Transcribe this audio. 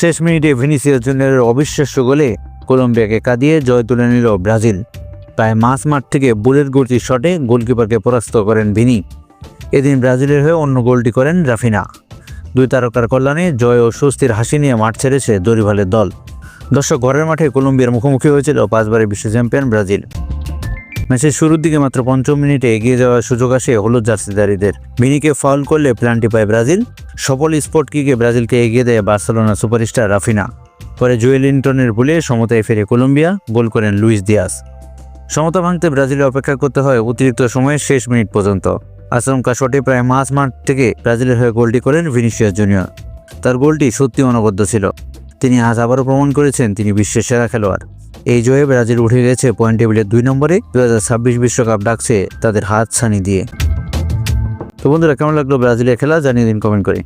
শেষ মিনিটে ভিনিসিয়াস জুনিয়রের অবিশ্বাস্য গোলে কলম্বিয়াকে কাঁদিয়ে জয় তুলে নিল ব্রাজিল। প্রায় মাঝ মাঠ থেকে বুলেট গতির শটে গোলকিপারকে পরাস্ত করেন ভিনি। এদিন ব্রাজিলের হয়ে অন্য গোলটি করেন রাফিনা। দুই তারকার কল্যাণে জয় ও স্বস্তির হাসি নিয়ে মাঠ ছেড়েছে দরিভালের দল। দর্শক, ঘরের মাঠে কলম্বিয়ার মুখোমুখি হয়েছিল পাঁচবারের বিশ্ব চ্যাম্পিয়ন ব্রাজিল। ম্যাচের শুরুর দিকে মাত্র পঞ্চম মিনিটে এগিয়ে যাওয়ার সুযোগ আসে হলুদ জার্সিদারিদের মিনিকে ফাউল করলে প্ল্যানটি পায় ব্রাজিল। সফল স্পট কিকে ব্রাজিলকে এগিয়ে দেয় বার্সেলোনা সুপারস্টার রাফিনা। পরে জুয়েলিংটনের ভুলে সমতায় ফেরে কলম্বিয়া, গোল করেন লুইস দিয়াস সমতা ভাঙতে ব্রাজিলে অপেক্ষা করতে হয় অতিরিক্ত সময়ের শেষ মিনিট পর্যন্ত। আচমকা শটে প্রায় মাঝ মাঠ থেকে ব্রাজিলের হয়ে গোলটি করেন ভিনিসিয়াস জুনিয়র। তার গোলটি সত্যি অনবদ্য ছিল। তিনি আজ আবারও প্রমাণ করেছেন তিনি বিশ্বের সেরা খেলোয়াড়। এই জয়ে ব্রাজিল উঠে গেছে পয়েন্ট টেবিলের দুই নম্বরে। দু বিশ্বকাপ ডাকছে তাদের হাত ছানি দিয়ে। তো বন্ধুরা, কেমন লাগল ব্রাজিলের খেলা জানিয়ে দিন কমেন্ট করে।